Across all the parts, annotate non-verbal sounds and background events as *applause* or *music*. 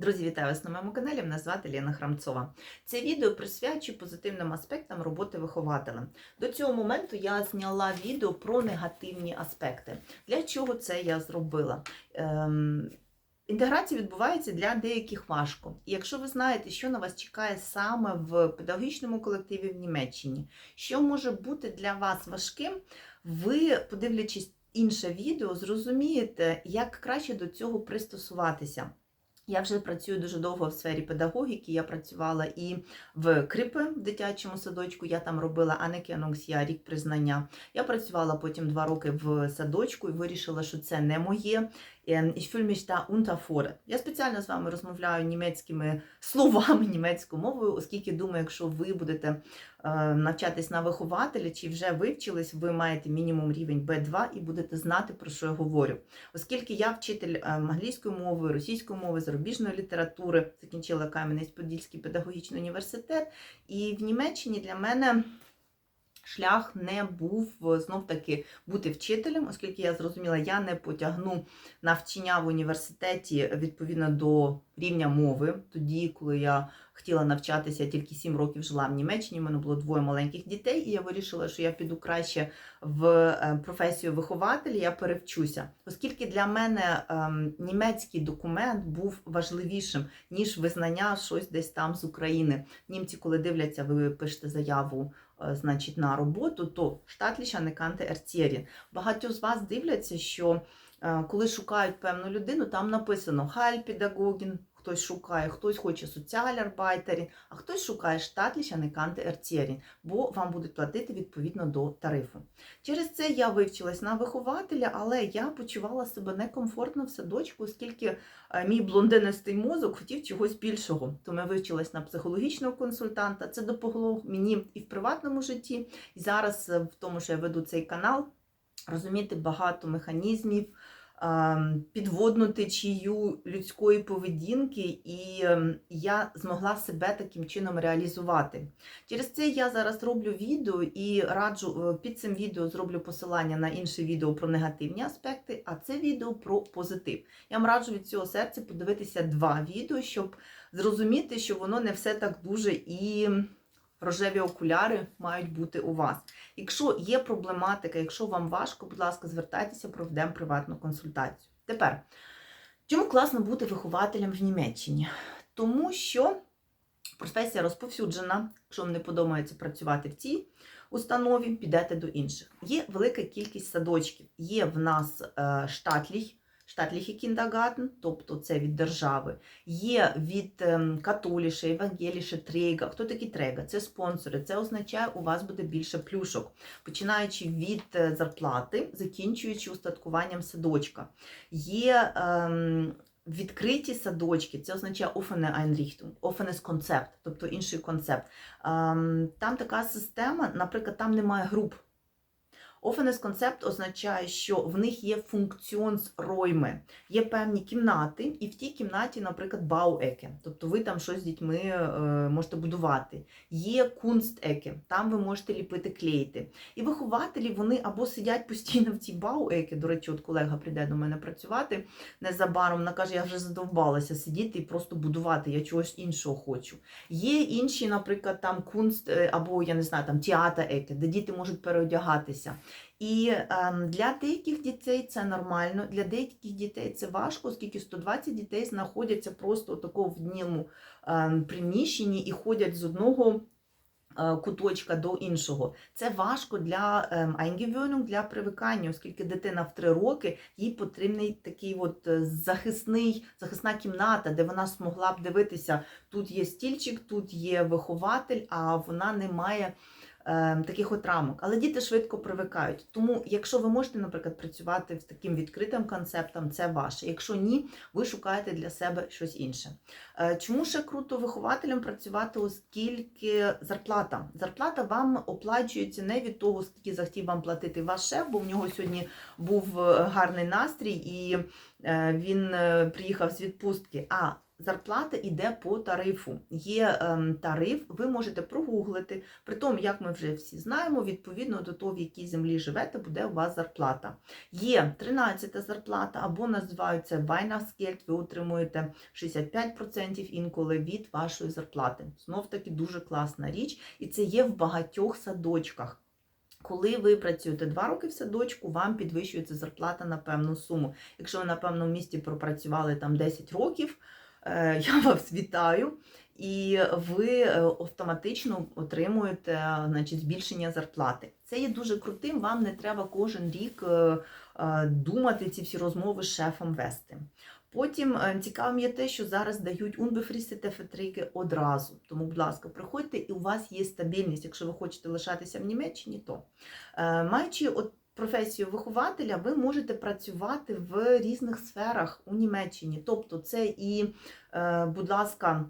Друзі, вітаю вас на моєму каналі. Мене звати Лена Храмцова. Це відео присвячую позитивним аспектам роботи вихователем. До цього моменту я зняла відео про негативні аспекти. Для чого це я зробила? Ем... Інтеграція відбувається для деяких важко. І якщо ви знаєте, що на вас чекає саме в педагогічному колективі в Німеччині, що може бути для вас важким, ви, подивлячись інше відео, зрозумієте, як краще до цього пристосуватися. Я вже працюю дуже довго в сфері педагогіки. Я працювала і в Крипи в дитячому садочку. Я там робила Анекенунгсія, рік признання. Я працювала потім два роки в садочку і вирішила, що це не моє. Ich fühle mich da unterfordert. Я спеціально з вами розмовляю німецькими словами, *laughs* німецькою мовою, оскільки думаю, якщо ви будете е, навчатись на вихователя чи вже вивчились, ви маєте мінімум рівень B2 і будете знати, про що я говорю. Оскільки я вчитель е, англійської мови, російської мови, зарубіжної літератури, закінчила Кам'янець-Подільський педагогічний університет, і в Німеччині для мене. Шлях не був знов таки бути вчителем, оскільки я зрозуміла, я не потягну навчання в університеті відповідно до рівня мови. Тоді, коли я хотіла навчатися, я тільки 7 років жила в Німеччині. У мене було двоє маленьких дітей, і я вирішила, що я піду краще в професію вихователя, я перевчуся. Оскільки для мене ем, німецький документ був важливішим, ніж визнання щось десь там з України. Німці, коли дивляться, ви пишете заяву. Значить, на роботу, то штатліша не канте ерцієрін. Багато з вас дивляться, що коли шукають певну людину, там написано хальпедагогін, хтось шукає, хтось хоче соціалярбайтерін, а хтось шукає штатліша не канте бо вам будуть платити відповідно до тарифу. Через це я вивчилась на вихователя, але я почувала себе некомфортно в садочку, оскільки мій блондинистий мозок хотів чогось більшого. Тому я вивчилась на психологічного консультанта. Це допомогло мені і в приватному житті, і зараз в тому, що я веду цей канал, розуміти багато механізмів. Підводну течію людської поведінки, і я змогла себе таким чином реалізувати. Через це я зараз роблю відео і раджу під цим відео зроблю посилання на інше відео про негативні аспекти, а це відео про позитив. Я вам раджу від цього серця подивитися два відео, щоб зрозуміти, що воно не все так дуже і рожеві окуляри мають бути у вас. Якщо є проблематика, якщо вам важко, будь ласка, звертайтеся, проведемо приватну консультацію. Тепер, чому класно бути вихователем в Німеччині? Тому що професія розповсюджена, якщо вам не подобається працювати в цій установі, підете до інших. Є велика кількість садочків. Є в нас е, штатліх, штатліхі кіндагатен, тобто це від держави, є від католіше, евангеліше, трейга. Хто такі трейга? Це спонсори. Це означає, у вас буде більше плюшок, починаючи від е, зарплати, закінчуючи устаткуванням садочка. Є ем, Відкриті садочки, це означає offene Einrichtung, offenes концепт, тобто інший концепт. Ем, там така система, наприклад, там немає груп. Офенес концепт означає, що в них є функціонсройми, є певні кімнати, і в тій кімнаті, наприклад, бауеке, тобто ви там щось з дітьми е, можете будувати. Є кунстеке, там ви можете ліпити клеїти. І вихователі вони або сидять постійно в цій бауеке, до речі, от колега прийде до мене працювати незабаром, вона каже, я вже задовбалася сидіти і просто будувати, я чогось іншого хочу. Є інші, наприклад, там кунст, е, або я не знаю, там театр еке, де діти можуть переодягатися. І ем, для деяких дітей це нормально, для деяких дітей це важко, оскільки 120 дітей знаходяться просто такого в днівному ем, приміщенні і ходять з одного е, куточка до іншого. Це важко для eingewöhnung, для привикання, оскільки дитина в 3 роки, їй потрібний такий от е, захисний, захисна кімната, де вона змогла б дивитися, тут є стільчик, тут є вихователь, а вона не має. Ем, таких от рамок. Але діти швидко привикають. Тому, якщо ви можете, наприклад, працювати з таким відкритим концептом, це ваше. Якщо ні, ви шукаєте для себе щось інше. Е, чому ще круто вихователям працювати, оскільки зарплата? Зарплата вам оплачується не від того, скільки захотів вам платити ваш шеф, бо в нього сьогодні був е, гарний настрій і е, він приїхав з відпустки, а зарплата йде по тарифу. Є ем, тариф, ви можете прогуглити. При тому, як ми вже всі знаємо, відповідно до того, в якій землі живете, буде у вас зарплата. Є 13-та зарплата, або називаються Weihnachtsgeld, ви отримуєте 65% інколи від вашої зарплати. Знов таки дуже класна річ, і це є в багатьох садочках. Коли ви працюєте 2 роки в садочку, вам підвищується зарплата на певну суму. Якщо ви на певному місці пропрацювали там 10 років, *laughs* я вас вітаю. І ви е, автоматично отримуєте значить, збільшення зарплати. Це є дуже крутим. Вам не треба кожен рік е, е, думати ці всі розмови з шефом вести. Потім е, цікавим є те, що зараз дають унбефрісти фетрики одразу. Тому, будь ласка, приходьте, і у вас є стабільність. Якщо ви хочете лишатися в Німеччині, то е, маючи от професію вихователя, ви можете працювати в різних сферах у Німеччині. Тобто, це і, е, будь ласка,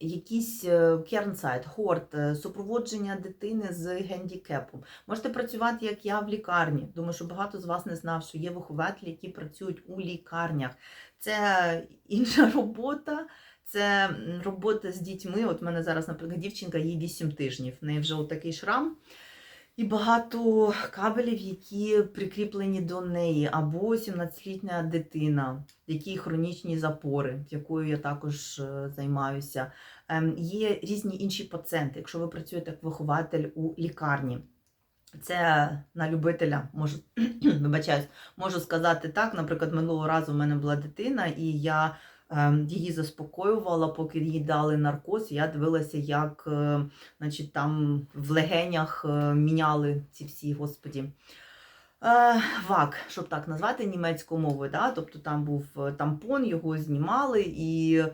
якийсь е, кернсайт, хорт, е, супроводження дитини з гендікепом. Можете працювати, як я в лікарні. Думаю, що багато з вас не знав, що є вихователі, які працюють у лікарнях. Це інша *laughs* робота. Це робота з дітьми. От в мене зараз, наприклад, дівчинка, їй 8 тижнів. В неї вже отакий шрам. І багато кабелів, які прикріплені до неї, або 17-літня дитина, які хронічні запори, якою я також е, займаюся. Ем, Є різні інші пацієнти, якщо ви працюєте як вихователь у лікарні. Це на любителя, можу, *clears throat* вибачаюсь, можу сказати так. Наприклад, минулого разу в мене була дитина, і я її заспокоювала, поки їй дали наркоз. Я дивилася, як е, значить, там в легенях е, міняли ці всі, господі. Е, ВАК, щоб так назвати німецькою мовою, да? тобто там був тампон, його знімали і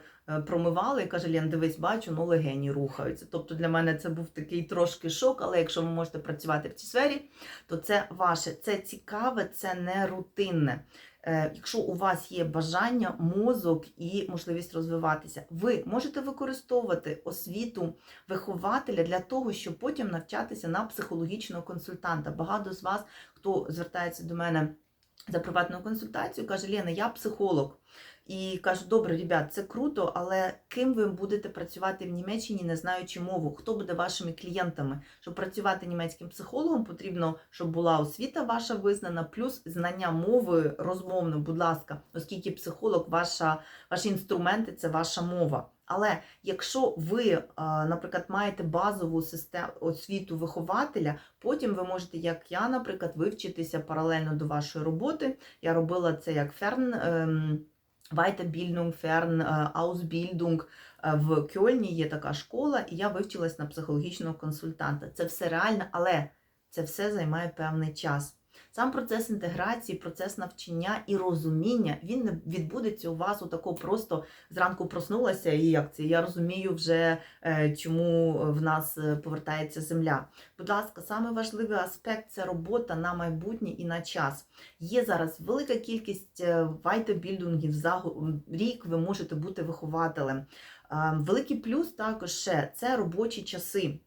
промивали. І каже, Лен, дивись, бачу, ну легені рухаються. Тобто для мене це був такий трошки шок, але якщо ви можете працювати в цій сфері, то це ваше. Це цікаве, це не рутинне. Е, Якщо у вас є бажання, мозок і можливість розвиватися, ви можете використовувати освіту вихователя для того, щоб потім навчатися на психологічного консультанта. Багато з вас, хто звертається до мене за приватну консультацію, каже: Лена, я психолог. І кажу, добре, ребят, це круто, але ким ви будете працювати в Німеччині, не знаючи мову? Хто буде вашими клієнтами? Щоб працювати німецьким психологом, потрібно, щоб була освіта ваша визнана, плюс знання мови розмовно, будь ласка, оскільки психолог, ваша, ваші інструменти це ваша мова. Але якщо ви, наприклад, маєте базову систему освіту вихователя, потім ви можете, як я, наприклад, вивчитися паралельно до вашої роботи. Я робила це як ферн. Weiterbildung, е, Ausbildung. Е, В Кьольні є така школа, і я вивчилась на психологічного консультанта. Це все реально, але це все займає певний час. Сам процес інтеграції, процес навчання і розуміння, він не відбудеться у вас отако просто зранку проснулася, і як це я розумію вже, е, чому в нас е, повертається земля. Будь ласка, саме важливий аспект це робота на майбутнє і на час. Є зараз велика кількість е, вайтебілдингів за рік. Ви можете бути вихователем. Е, Великий плюс також ще це робочі часи.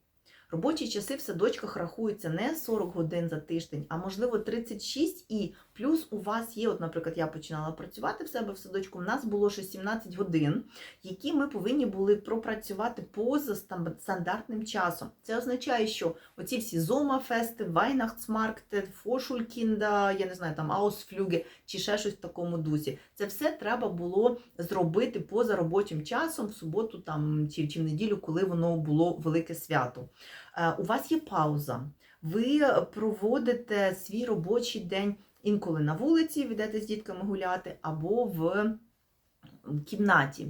Робочі часи в садочках рахуються не 40 годин за тиждень, а можливо 36 і плюс у вас є, от, наприклад, я починала працювати в себе в садочку, у нас було ще 17 годин, які ми повинні були пропрацювати поза стандартним часом. Це означає, що оці всі зомафести, Weihnachtsmarkte, Фошулькінда, я не знаю, там Ausflüge чи ще щось в такому дусі. Це все треба було зробити поза робочим часом в суботу там чи, чи в неділю, коли воно було велике свято. Е, У вас є пауза. Ви проводите свій робочий день інколи на вулиці, ви йдете з дітками гуляти, або в кімнаті.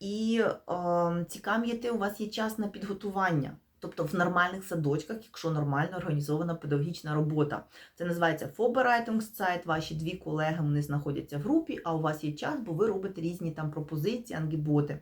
І е, ці кам'яти у вас є час на підготування. Тобто в нормальних садочках, якщо нормально організована педагогічна робота. Це називається Vorbereitungszeit, Ваші дві колеги вони знаходяться в групі, а у вас є час, бо ви робите різні там пропозиції, ангіботи.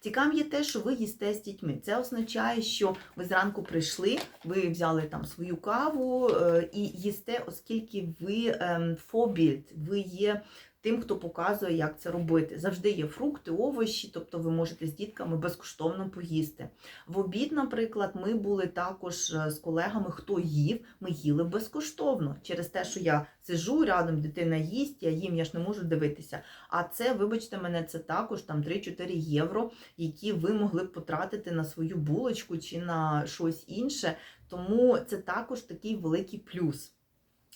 Цікавим є те, що ви їсте з дітьми. Це означає, що ви зранку прийшли, ви взяли там свою каву е, і їсте, оскільки ви ем, фобільд, ви є тим, хто показує, як це робити. Завжди є фрукти, овочі, тобто ви можете з дітками безкоштовно поїсти. В обід, наприклад, ми були також е, з колегами, хто їв, ми їли безкоштовно через те, що я сижу рядом, дитина їсть, я їм, я ж не можу дивитися. А це, вибачте мене, це також там 3-4 євро, які ви могли б потратити на свою булочку чи на щось інше. Тому це також такий великий плюс.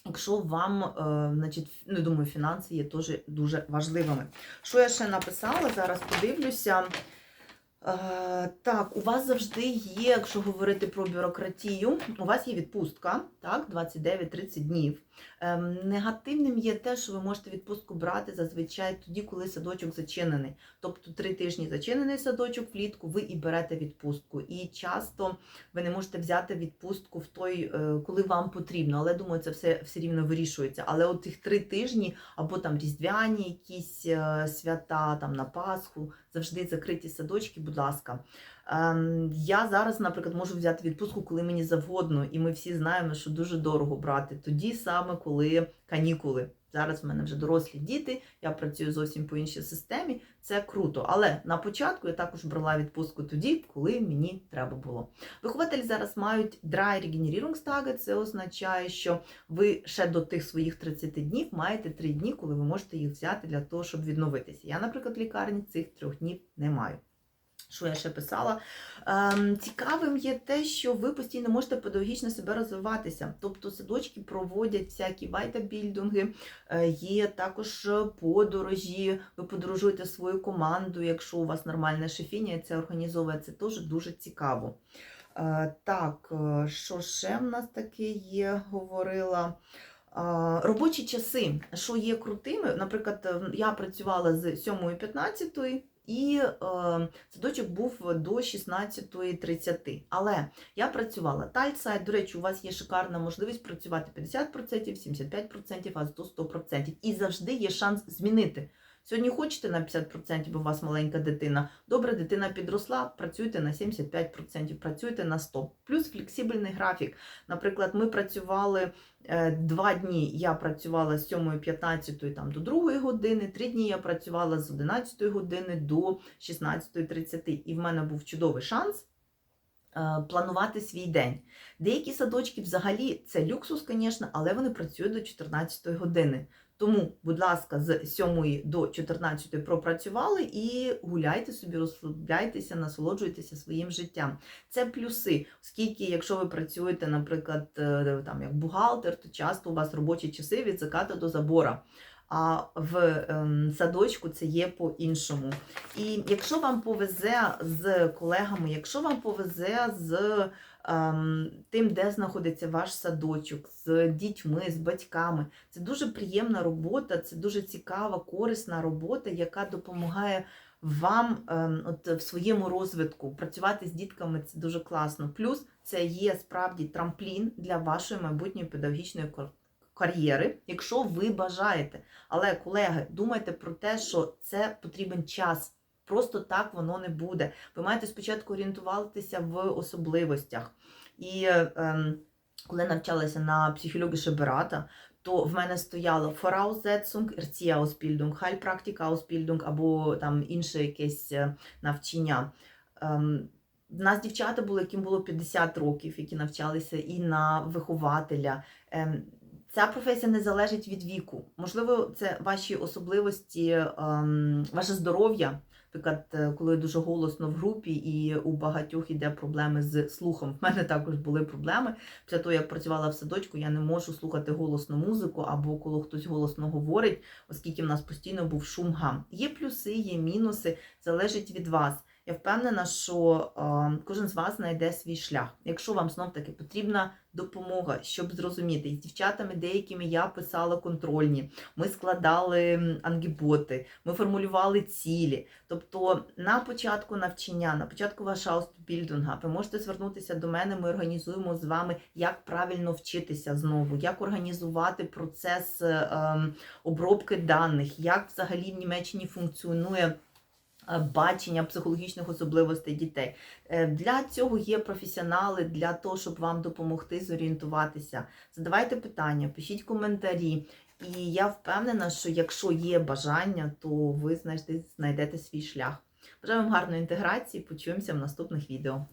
Якщо вам, е, значить, ну, думаю, фінанси є теж дуже важливими. Що я ще написала? Зараз подивлюся. Е, так, у вас завжди є, якщо говорити про бюрократію, у вас є відпустка, так, 29-30 днів. Ем, негативним є те, що ви можете відпустку брати зазвичай тоді, коли садочок зачинений. Тобто три тижні зачинений садочок влітку, ви і берете відпустку. І часто ви не можете взяти відпустку в той, е, коли вам потрібно. Але думаю, це все все рівно вирішується. Але от тих три тижні, або там різдвяні якісь е, свята, там на Пасху, завжди закриті садочки, будь ласка. Ем, Я зараз, наприклад, можу взяти відпустку, коли мені завгодно, і ми всі знаємо, що дуже дорого брати. Тоді саме коли канікули. Зараз в мене вже дорослі діти, я працюю зовсім по іншій системі. Це круто. Але на початку я також брала відпустку тоді, коли мені треба було. Вихователі зараз мають dry Regenerierungstage, Це означає, що ви ще до тих своїх 30 днів маєте 3 дні, коли ви можете їх взяти для того, щоб відновитися. Я, наприклад, в лікарні цих трьох днів не маю. Що я ще писала? Ем, цікавим є те, що ви постійно можете педагогічно себе розвиватися. Тобто садочки проводять всякі вайтабільдинги, е, є також подорожі, ви подорожуєте свою команду, якщо у вас нормальна шефінія, це організовує, це теж дуже цікаво. Е, так, е, що ще в нас таке є, говорила. Робочі часи, що є крутими, наприклад, е, я працювала з 7.15 і е, садочок був до 16.30. Але я працювала тальсайт. До речі, у вас є шикарна можливість працювати 50%, 75%, а до 100%. І завжди є шанс змінити. Сьогодні хочете на 50%, бо у вас маленька дитина. Добре, дитина підросла, працюйте на 75%, працюйте на 100%. Плюс флексибельний графік. Наприклад, ми працювали е, два дні. Я працювала з 7.15 там, до 2 години, три дні я працювала з 11 години до 16.30. І в мене був чудовий шанс. е, Планувати свій день. Деякі садочки взагалі це люксус, звісно, але вони працюють до 14 години. Тому, будь ласка, з 7 до 14 пропрацювали і гуляйте собі, розслабляйтеся, насолоджуйтеся своїм життям. Це плюси, оскільки, якщо ви працюєте, наприклад, е, там як бухгалтер, то часто у вас робочі часи від заката до забора. А в ем, садочку це є по-іншому. І якщо вам повезе з колегами, якщо вам повезе з тим, де знаходиться ваш садочок, з дітьми, з батьками, це дуже приємна робота, це дуже цікава, корисна робота, яка допомагає вам ем, от, в своєму розвитку. Працювати з дітками це дуже класно. Плюс це є справді трамплін для вашої майбутньої педагогічної кар- кар'єри, якщо ви бажаєте. Але, колеги, думайте про те, що це потрібен час. Просто так воно не буде. Ви маєте спочатку орієнтуватися в особливостях. І ем, коли навчалася на психологische Berater, то в мене стояло Voraussetzung, Erzieherausbildung, Heilpraktikausbildung або там інше якесь е, навчання. Ем, в нас дівчата були, яким було 50 років, які навчалися і на вихователя. Ем, Ця професія не залежить від віку. Можливо, це ваші особливості, ваше здоров'я. Наприклад, е, коли дуже голосно в групі, і у багатьох іде проблеми з слухом. В мене також були проблеми. Після того, як працювала в садочку, я не можу слухати голосну музику або коли хтось голосно говорить, оскільки в нас постійно був шум гам. Є плюси, є мінуси, залежить від вас. Я впевнена, що е, кожен з вас знайде свій шлях. Якщо вам знов таки потрібна допомога, щоб зрозуміти, з дівчатами деякими я писала контрольні, ми складали ангіботи, ми формулювали цілі. Тобто на початку навчання, на початку вашого аустбільдинга, ви можете звернутися до мене. Ми організуємо з вами, як правильно вчитися знову, як організувати процес е, ем, обробки даних, як взагалі в Німеччині функціонує. Е, Бачення психологічних особливостей дітей Е, для цього є професіонали для того, щоб вам допомогти зорієнтуватися. Задавайте питання, пишіть коментарі. І я впевнена, що якщо є бажання, то ви знайдете, знайдете свій шлях. Бажаю вам гарної інтеграції. Почуємося в наступних відео.